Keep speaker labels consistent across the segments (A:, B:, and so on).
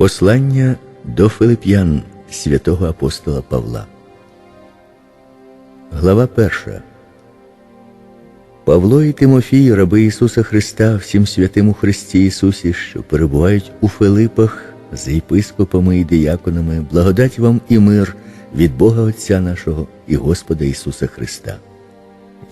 A: Послання до Филип'ян святого апостола Павла. Глава перша. Павло і Тимофій, раби Ісуса Христа, всім святим у Христі Ісусі, що перебувають у Филипах з єпископами і дияконами, благодать вам і мир від Бога Отця нашого і Господа Ісуса Христа.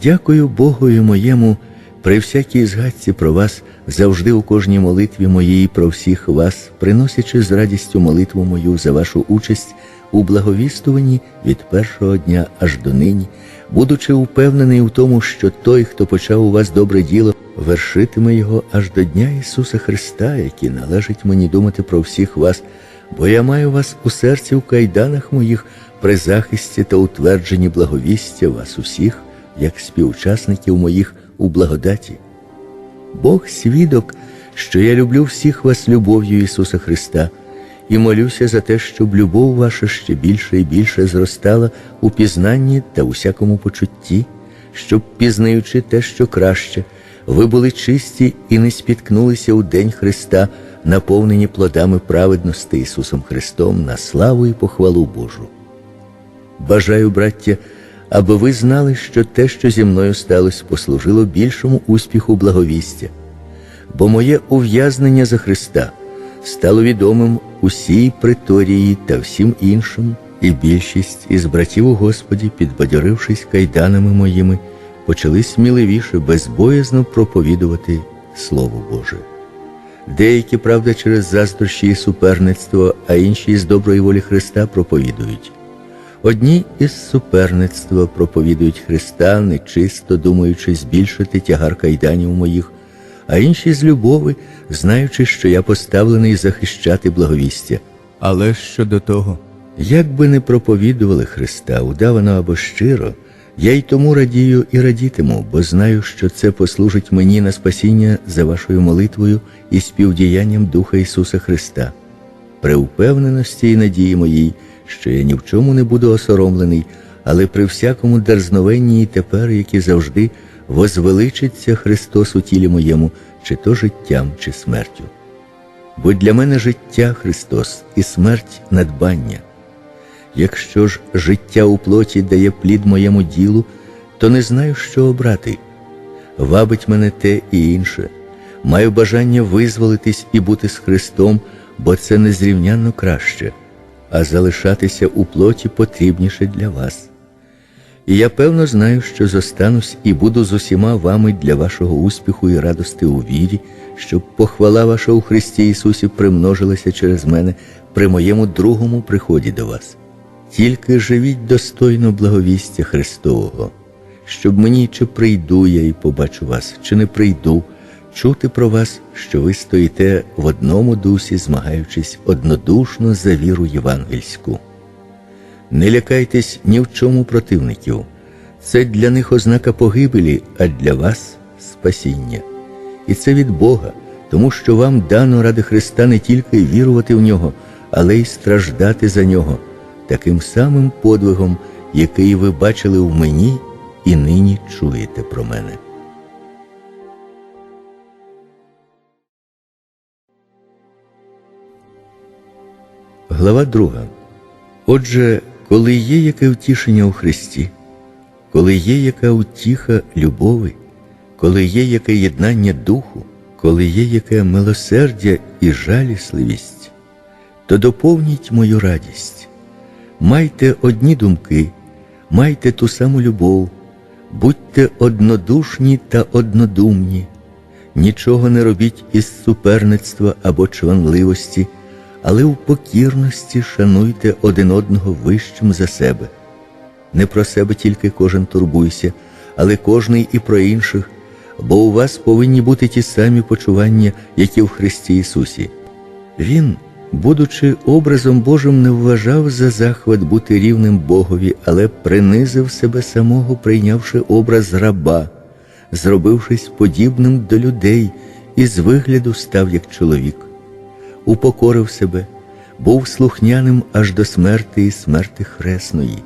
A: Дякую Богові моєму при всякій згадці про вас, завжди у кожній молитві моїй про всіх вас, приносячи з радістю молитву мою за вашу участь у благовістуванні від першого дня аж до нині, будучи упевнений у тому, що той, хто почав у вас добре діло, вершитиме його аж до Дня Ісуса Христа, який належить мені думати про всіх вас, бо я маю вас у серці в кайданах моїх при захисті та утвердженні благовістя вас усіх, як співучасників моїх у благодаті. Бог свідок, що я люблю всіх вас любов'ю Ісуса Христа і молюся за те, щоб любов ваша ще більше і більше зростала у пізнанні та усякому почутті, щоб, пізнаючи те, що краще, ви були чисті і не спіткнулися у День Христа, наповнені плодами праведності Ісусом Христом на славу і похвалу Божу. Бажаю, браття, аби ви знали, що те, що зі мною сталося, послужило більшому успіху благовістя, бо моє ув'язнення за Христа стало відомим усій приторії та всім іншим, і більшість із братів у Господі, підбадьорившись кайданами моїми, почали сміливіше, безбоязно проповідувати Слово Боже. Деякі, правда, через заздрощі і суперництво, а інші з доброї волі Христа проповідують. Одні із суперництва проповідують Христа, нечисто думаючи збільшити тягар кайданів моїх, а інші з любови, знаючи, що я поставлений захищати благовістя.
B: Але щодо того,
A: Як би не проповідували Христа, удавано або щиро, я й тому радію і радітиму, бо знаю, що це послужить мені на спасіння за вашою молитвою і співдіянням Духа Ісуса Христа. При упевненості і надії моїй, що я ні в чому не буду осоромлений, але при всякому дерзновенні і тепер, як і завжди, возвеличиться Христос у тілі моєму, чи то життям, чи смертю. Бо для мене життя Христос і смерть надбання. Якщо ж життя у плоті дає плід моєму ділу, то не знаю, що обрати. Вабить мене те і інше. Маю бажання визволитись і бути з Христом, бо це незрівнянно краще, а залишатися у плоті потрібніше для вас. І я певно знаю, що зостанусь і буду з усіма вами для вашого успіху і радости у вірі, щоб похвала ваша у Христі Ісусі примножилася через мене при моєму другому приході до вас. Тільки живіть достойно благовістя Христового, щоб мені чи прийду я і побачу вас, чи не прийду, чути про вас, що ви стоїте в одному дусі, змагаючись однодушно за віру євангельську. Не лякайтесь ні в чому противників. Це для них ознака погибелі, а для вас спасіння. І це від Бога, тому що вам дано ради Христа не тільки вірувати в нього, але й страждати за нього, таким самим подвигом, який ви бачили в мені і нині чуєте про мене. Глава друга. Отже, коли є яке втішення у Христі, коли є яка утіха любови, коли є яке єднання духу, коли є яке милосердя і жалісливість, то доповніть мою радість. Майте одні думки, майте ту саму любов, будьте однодушні та однодумні, нічого не робіть із суперництва або чванливості але в покірності шануйте один одного вищим за себе. Не про себе тільки кожен турбуйся, але кожний і про інших, бо у вас повинні бути ті самі почування, які в Христі Ісусі. Він, будучи образом Божим, не вважав за захват бути рівним Богові, але принизив себе самого, прийнявши образ раба, зробившись подібним до людей, і з вигляду став як чоловік упокорив себе, був слухняним аж до смерти і смерти хресної.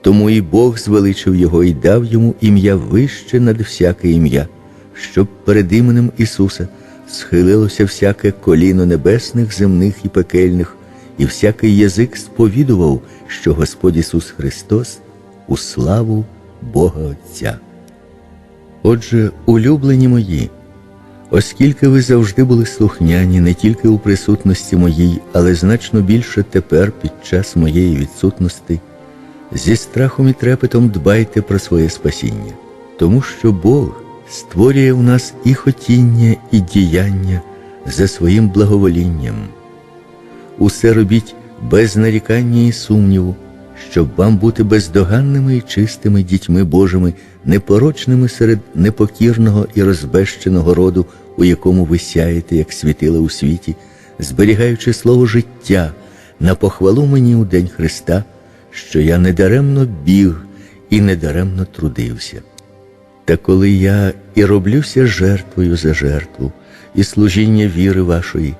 A: Тому і Бог звеличив його і дав йому ім'я вище над всяке ім'я, щоб перед іменем Ісуса схилилося всяке коліно небесних, земних і пекельних, і всякий язик сповідував, що Господь Ісус Христос у славу Бога Отця. Отже, улюблені мої, оскільки ви завжди були слухняні не тільки у присутності моїй, але значно більше тепер під час моєї відсутності, зі страхом і трепетом дбайте про своє спасіння, тому що Бог створює в нас і хотіння, і діяння за своїм благоволінням. Усе робіть без нарікання і сумніву, щоб вам бути бездоганними і чистими дітьми Божими, непорочними серед непокірного і розбещеного роду, у якому ви сяєте, як світила у світі, зберігаючи слово життя на похвалу мені у день Христа, що я недаремно біг і недаремно трудився. Та коли я і роблюся жертвою за жертву, і служіння віри вашої,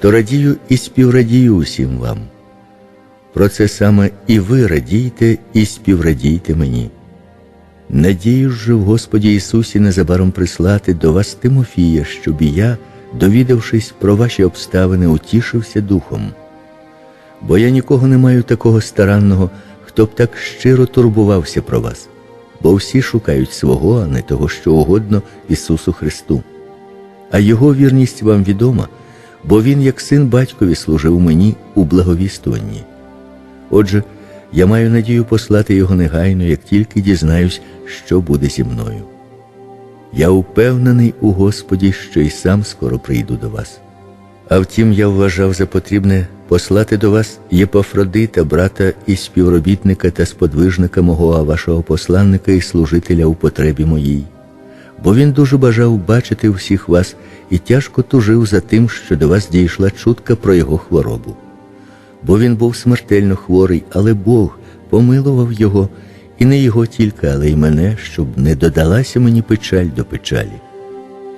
A: то радію і співрадію усім вам. Про це саме і ви радійте і співрадійте мені. Надію ж в Господі Ісусі незабаром прислати до вас Тимофія, щоб і я, довідавшись про ваші обставини, утішився духом. Бо я нікого не маю такого старанного, хто б так щиро турбувався про вас, бо всі шукають свого, а не того, що угодно Ісусу Христу. А Його вірність вам відома, бо Він, як син батькові, служив мені у благовістуванні. Отже, я маю надію послати його негайно, як тільки дізнаюсь, що буде зі мною. Я упевнений у Господі, що й сам скоро прийду до вас. А втім, я вважав за потрібне послати до вас Єпафродита, брата і співробітника та сподвижника мого, а вашого посланника і служителя у потребі моїй. Бо він дуже бажав бачити всіх вас і тяжко тужив за тим, що до вас дійшла чутка про його хворобу бо він був смертельно хворий, але Бог помилував його, і не його тільки, але й мене, щоб не додалася мені печаль до печалі.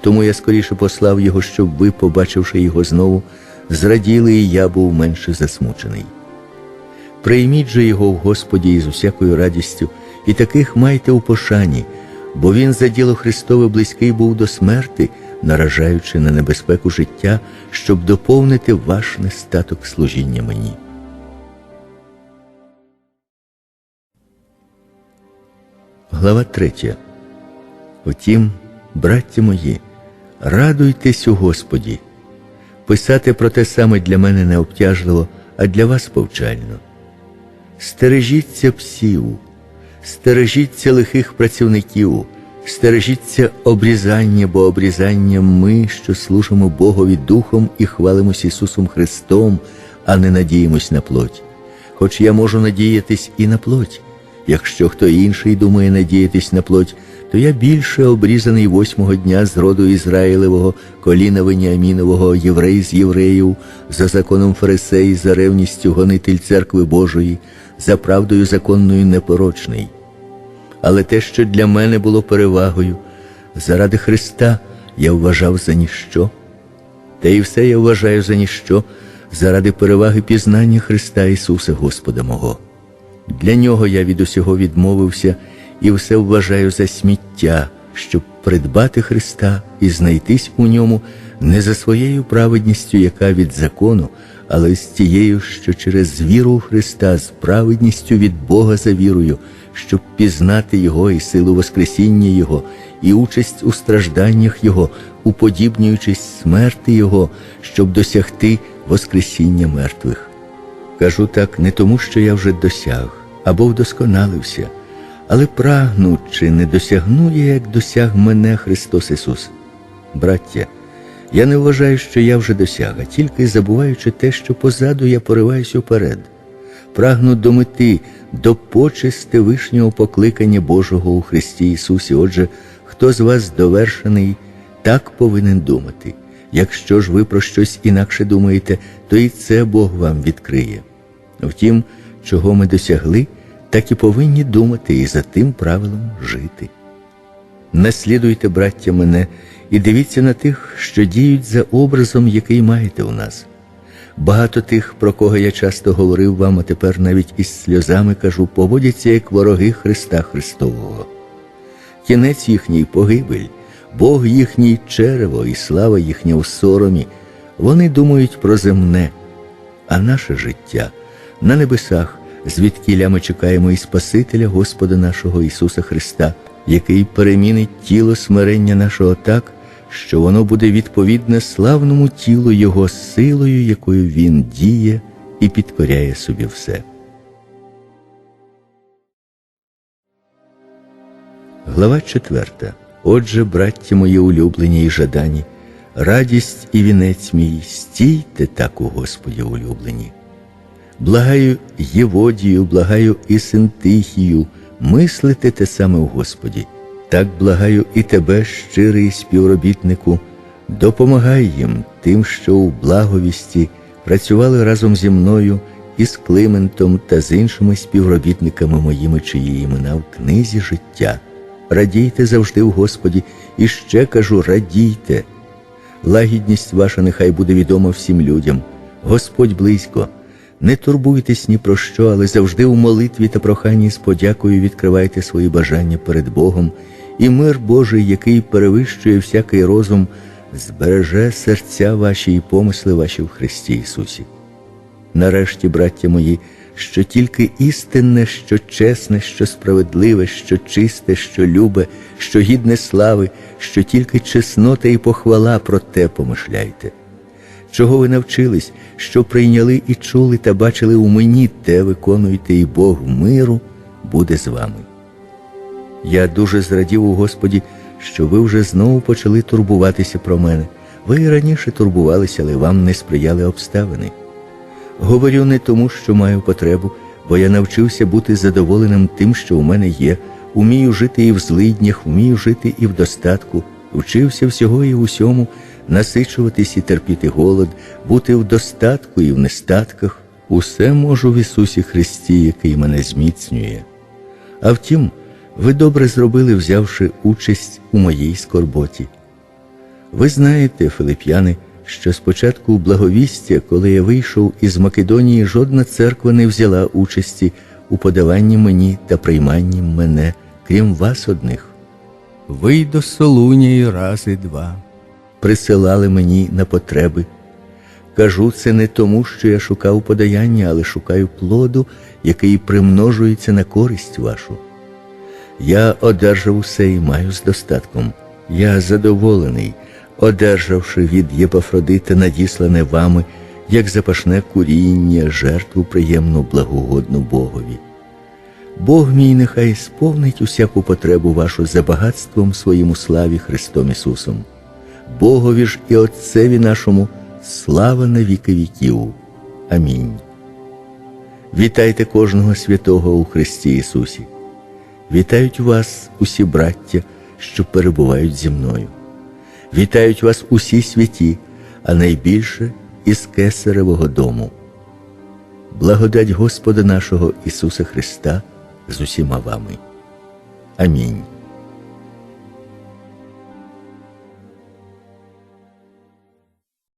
A: Тому я скоріше послав його, щоб ви, побачивши його знову, зраділи, і я був менше засмучений. Прийміть же його в Господі із усякою радістю, і таких майте у пошані, бо він за діло Христове близький був до смерти, наражаючи на небезпеку життя, щоб доповнити ваш нестаток служіння мені. Глава 3. Втім, браття мої, радуйтесь у Господі. Писати про те саме для мене не обтяжливо, а для вас повчально. Стережіться псів, стережіться лихих працівників, стережіться обрізання, бо обрізанням ми, що служимо Богові Духом і хвалимось Ісусом Христом, а не надіємось на плоть. Хоч я можу надіятись і на плоть. Якщо хто інший думає надіятись на плоть, то я більше обрізаний восьмого дня з роду Ізраїлевого, коліна Веніамінового, єврей з євреїв, за законом фарисей, за ревністю гонитель церкви Божої, за правдою законною непорочний. Але те, що для мене було перевагою, заради Христа я вважав за ніщо, та і все я вважаю за ніщо, заради переваги пізнання Христа Ісуса Господа мого. Для нього я від усього відмовився і все вважаю за сміття, щоб придбати Христа і знайтись у ньому не за своєю праведністю, яка від закону, але з тією, що через віру в Христа, з праведністю від Бога за вірою, щоб пізнати Його і силу Воскресіння Його, і участь у стражданнях Його, уподібнюючись смерти Його, щоб досягти Воскресіння мертвих. Кажу так не тому, що я вже досяг або вдосконалився, але прагну, чи не досягну я, як досяг мене Христос Ісус. Браття, я не вважаю, що я вже досяг, а тільки забуваючи те, що позаду я пориваюся вперед. Прагну до мети, до почести вишнього покликання Божого у Христі Ісусі. Отже, хто з вас довершений, так повинен думати. Якщо ж ви про щось інакше думаєте, то і це Бог вам відкриє. Втім, чого ми досягли, так і повинні думати і за тим правилом жити. Наслідуйте, браття, мене, і дивіться на тих, що діють за образом, який маєте у нас. Багато тих, про кого я часто говорив вам, а тепер навіть із сльозами кажу, поводяться як вороги Христа Христового. Кінець їхній погибель, Бог їхній черево і слава їхня у соромі. Вони думають про земне, а наше життя на небесах, звідкіля ми чекаємо і Спасителя Господа нашого Ісуса Христа, який перемінить тіло смирення нашого так, що воно буде відповідне славному тілу Його силою, якою Він діє і підкоряє собі все. Глава 4. Отже, браття мої улюблені і жадані, радість і вінець мій, стійте так у Господі улюблені. Благаю Єводію, благаю і Синтихію, мислите те саме у Господі. Так благаю і тебе, щирий співробітнику, допомагай їм тим, що у благовісті працювали разом зі мною і з Климентом та з іншими співробітниками моїми, чиї імена в книзі життя. Радійте завжди в Господі, і ще кажу, радійте. Лагідність ваша нехай буде відома всім людям. Господь близько. Не турбуйтесь ні про що, але завжди у молитві та проханні з подякою відкривайте свої бажання перед Богом, і мир Божий, який перевищує всякий розум, збереже серця ваші і помисли ваші в Христі Ісусі. Нарешті, браття мої, що тільки істинне, що чесне, що справедливе, що чисте, що любе, що гідне слави, що тільки чеснота і похвала про те помишляйте. Чого ви навчились, що прийняли і чули та бачили у мені, те виконуйте, і Бог миру буде з вами. Я дуже зрадів у Господі, що ви вже знову почали турбуватися про мене. Ви і раніше турбувалися, але вам не сприяли обставини. Говорю не тому, що маю потребу, бо я навчився бути задоволеним тим, що у мене є, умію жити і в злиднях, вмію жити і в достатку, вчився всього і в усьому, насичуватись і терпіти голод, бути в достатку і в нестатках. Усе можу в Ісусі Христі, який мене зміцнює. А втім, ви добре зробили, взявши участь у моїй скорботі. Ви знаєте, Филип'яни, що спочатку у благовістя, коли я вийшов із Македонії, жодна церква не взяла участі у подаванні мені та прийманні мене, крім вас одних.
B: Ви до Солунії рази два.
A: Присилали мені на потреби. Кажу це не тому, що я шукав подаяння, але шукаю плоду, який примножується на користь вашу. Я одержав усе і маю з достатком. Я задоволений, одержавши від Єпафродита надіслане вами, як запашне куріння, жертву приємну, благогодну Богові. Бог мій нехай сповнить усяку потребу вашу за багатством своїм славі Христом Ісусом. Богові ж і Отцеві нашому слава на віки віків. Амінь. Вітайте кожного святого у Христі Ісусі. Вітають вас усі браття, що перебувають зі мною. Вітають вас усі святі, а найбільше із Кесаревого дому. Благодать Господа нашого Ісуса Христа з усіма вами. Амінь.